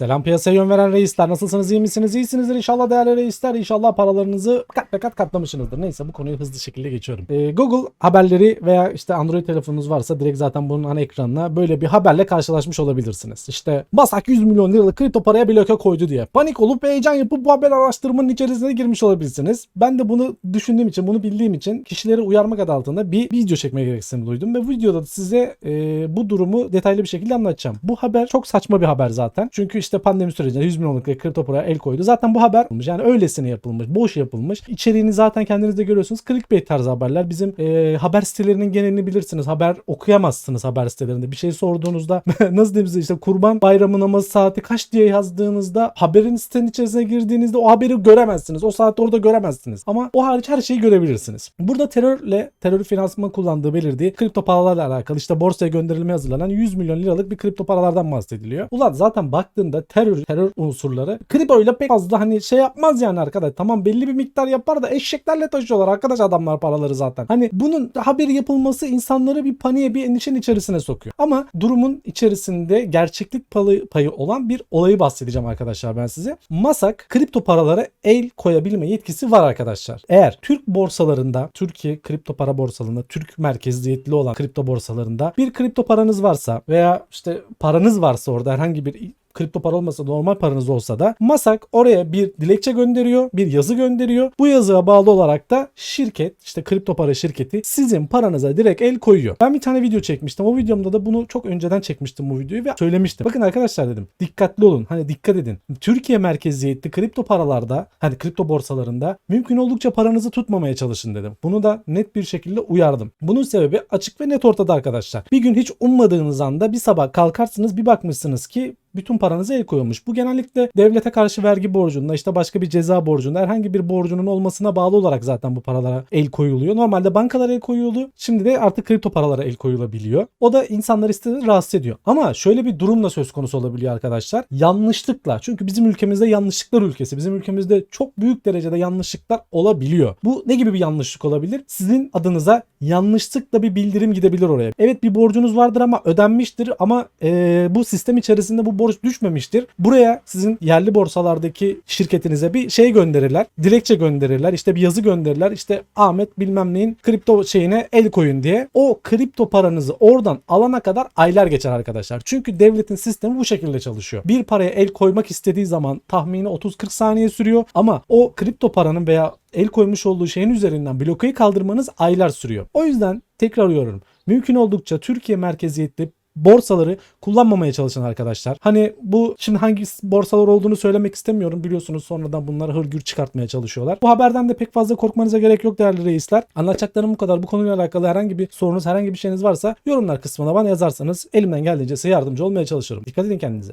Selam piyasaya yön veren reisler. Nasılsınız? iyi misiniz? İyisinizdir inşallah değerli reisler. İnşallah paralarınızı kat be kat katlamışsınızdır. Neyse bu konuyu hızlı şekilde geçiyorum. Ee, Google haberleri veya işte Android telefonunuz varsa direkt zaten bunun ana ekranına böyle bir haberle karşılaşmış olabilirsiniz. İşte Masak 100 milyon liralık kripto paraya bloke koydu diye. Panik olup heyecan yapıp bu haber araştırmanın içerisine girmiş olabilirsiniz. Ben de bunu düşündüğüm için, bunu bildiğim için kişileri uyarmak adı altında bir video çekmeye gereksinim duydum. Ve bu videoda da size e, bu durumu detaylı bir şekilde anlatacağım. Bu haber çok saçma bir haber zaten. Çünkü işte pandemi sürecinde 100 milyonluk kripto paraya el koydu. Zaten bu haber yapılmış. Yani öylesine yapılmış. Boş yapılmış. İçeriğini zaten kendiniz de görüyorsunuz. Clickbait tarzı haberler. Bizim e, haber sitelerinin genelini bilirsiniz. Haber okuyamazsınız haber sitelerinde. Bir şey sorduğunuzda nasıl diyeyim size işte kurban bayramı namazı saati kaç diye yazdığınızda haberin sitenin içerisine girdiğinizde o haberi göremezsiniz. O saatte orada göremezsiniz. Ama o hariç her şeyi görebilirsiniz. Burada terörle terör finansman kullandığı belirdiği kripto paralarla alakalı işte borsaya gönderilmeye hazırlanan 100 milyon liralık bir kripto paralardan bahsediliyor. Ulan zaten baktığında terör terör unsurları kriptoyla pek fazla hani şey yapmaz yani arkadaş. Tamam belli bir miktar yapar da eşeklerle taşıyorlar arkadaş adamlar paraları zaten. Hani bunun haberi yapılması insanları bir paniğe bir endişenin içerisine sokuyor. Ama durumun içerisinde gerçeklik payı, olan bir olayı bahsedeceğim arkadaşlar ben size. Masak kripto paralara el koyabilme yetkisi var arkadaşlar. Eğer Türk borsalarında, Türkiye kripto para borsalarında, Türk merkeziyetli olan kripto borsalarında bir kripto paranız varsa veya işte paranız varsa orada herhangi bir kripto para olmasa normal paranız olsa da Masak oraya bir dilekçe gönderiyor, bir yazı gönderiyor. Bu yazıya bağlı olarak da şirket, işte kripto para şirketi sizin paranıza direkt el koyuyor. Ben bir tane video çekmiştim. O videomda da bunu çok önceden çekmiştim bu videoyu ve söylemiştim. Bakın arkadaşlar dedim. Dikkatli olun. Hani dikkat edin. Türkiye merkeziyetli kripto paralarda, hani kripto borsalarında mümkün oldukça paranızı tutmamaya çalışın dedim. Bunu da net bir şekilde uyardım. Bunun sebebi açık ve net ortada arkadaşlar. Bir gün hiç ummadığınız anda bir sabah kalkarsınız bir bakmışsınız ki bütün paranıza el koyulmuş. Bu genellikle devlete karşı vergi borcunda işte başka bir ceza borcunda herhangi bir borcunun olmasına bağlı olarak zaten bu paralara el koyuluyor. Normalde bankalara el koyuyordu. Şimdi de artık kripto paralara el koyulabiliyor. O da insanlar istediğini rahatsız ediyor. Ama şöyle bir durumla söz konusu olabiliyor arkadaşlar. Yanlışlıkla. Çünkü bizim ülkemizde yanlışlıklar ülkesi. Bizim ülkemizde çok büyük derecede yanlışlıklar olabiliyor. Bu ne gibi bir yanlışlık olabilir? Sizin adınıza yanlışlıkla bir bildirim gidebilir oraya. Evet bir borcunuz vardır ama ödenmiştir ama eee, bu sistem içerisinde bu borç düşmemiştir. Buraya sizin yerli borsalardaki şirketinize bir şey gönderirler. Dilekçe gönderirler. işte bir yazı gönderirler. İşte Ahmet bilmem neyin kripto şeyine el koyun diye. O kripto paranızı oradan alana kadar aylar geçer arkadaşlar. Çünkü devletin sistemi bu şekilde çalışıyor. Bir paraya el koymak istediği zaman tahmini 30-40 saniye sürüyor ama o kripto paranın veya el koymuş olduğu şeyin üzerinden blokeyi kaldırmanız aylar sürüyor. O yüzden tekrar uyarıyorum. Mümkün oldukça Türkiye merkeziyetli borsaları kullanmamaya çalışın arkadaşlar. Hani bu şimdi hangi borsalar olduğunu söylemek istemiyorum. Biliyorsunuz sonradan bunları hırgür çıkartmaya çalışıyorlar. Bu haberden de pek fazla korkmanıza gerek yok değerli reisler. Anlatacaklarım bu kadar. Bu konuyla alakalı herhangi bir sorunuz, herhangi bir şeyiniz varsa yorumlar kısmına bana yazarsanız elimden geldiğince size yardımcı olmaya çalışırım. Dikkat edin kendinize.